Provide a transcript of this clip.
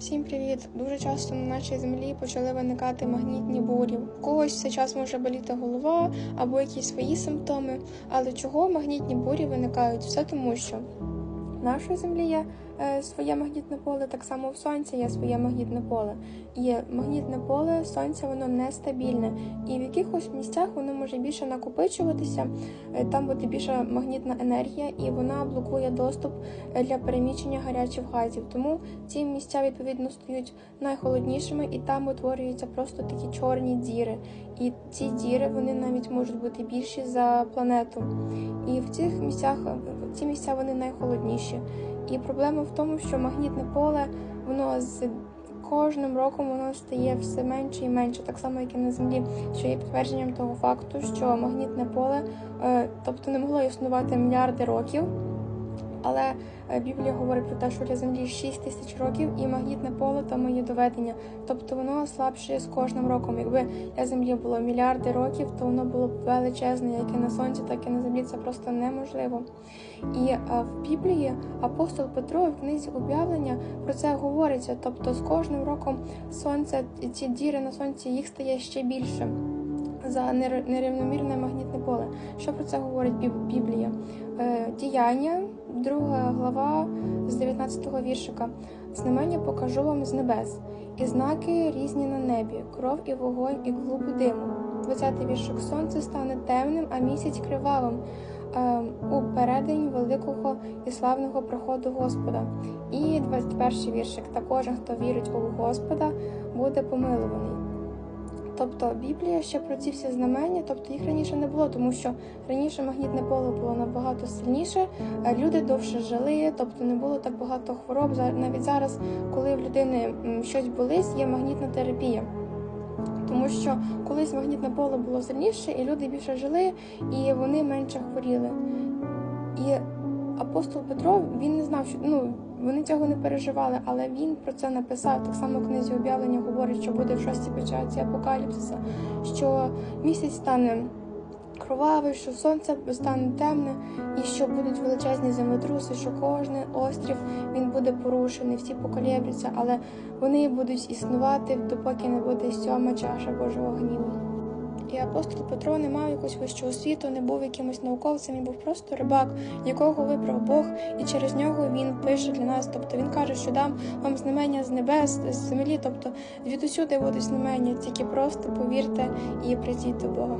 Всім привіт! Дуже часто на нашій землі почали виникати магнітні бурі. У когось все час може боліти голова або якісь свої симптоми. Але чого магнітні бурі виникають? Все тому, що в нашій землі є е, своє магнітне поле, так само в сонця є своє магнітне поле. І магнітне поле сонця воно нестабільне, і в якихось місцях воно може більше накопичуватися, е, там буде більша магнітна енергія, і вона блокує доступ е, для переміщення гарячих газів. Тому ці місця відповідно стають найхолоднішими, і там утворюються просто такі чорні діри. І ці діри вони навіть можуть бути більші за планету. І в цих місцях ці місця вони найхолодніші. І проблема в тому, що магнітне поле воно з кожним роком воно стає все менше і менше, так само як і на землі, що є підтвердженням того факту, що магнітне поле, е, тобто не могло існувати мільярди років. Але е, Біблія говорить про те, що для землі 6 тисяч років, і магнітне поле тому є доведення. Тобто воно слабше з кожним роком. Якби для землі було мільярди років, то воно було б величезне, як і на сонці, так і на землі. Це просто неможливо. І е, в Біблії апостол Петро в книзі об'явлення про це говориться. Тобто, з кожним роком сонце, ці діри на сонці їх стає ще більше. За нер- нерівномірне магнітне поле. Що про це говорить Біблія? Е, Діяння, друга глава з 19-го віршика. Знамення покажу вам з небес, і знаки різні на небі, кров і вогонь, і клубу диму. 20-й віршик. Сонце стане темним, а місяць кривавим. е, У передень великого і славного приходу Господа. І 21 віршик. Та кожен, хто вірить у Господа, буде помилуваний. Тобто Біблія ще про ці всі знамення, тобто їх раніше не було, тому що раніше магнітне поле було набагато сильніше, люди довше жили, тобто не було так багато хвороб. Навіть зараз, коли в людини щось болить, є магнітна терапія. Тому що колись магнітне поле було сильніше, і люди більше жили, і вони менше хворіли. І апостол Петро він не знав, що ну вони цього не переживали, але він про це написав. Так само в книзі об'явлення говорить, що буде в шостій печаті апокаліпсиса, що місяць стане кровавий, що сонце стане темне, і що будуть величезні землетруси, що кожен острів він буде порушений, всі поколебляться, але вони будуть існувати, допоки не буде сьома чаша Божого гніву. І апостол Петро не мав якусь вищу освіту, не був якимось науковцем, він був просто рибак, якого вибрав Бог, і через нього він пише для нас. Тобто він каже, що дам вам знамення з небес, з землі, тобто звідусюди будуть знамення, тільки просто повірте і прийдіть до Бога.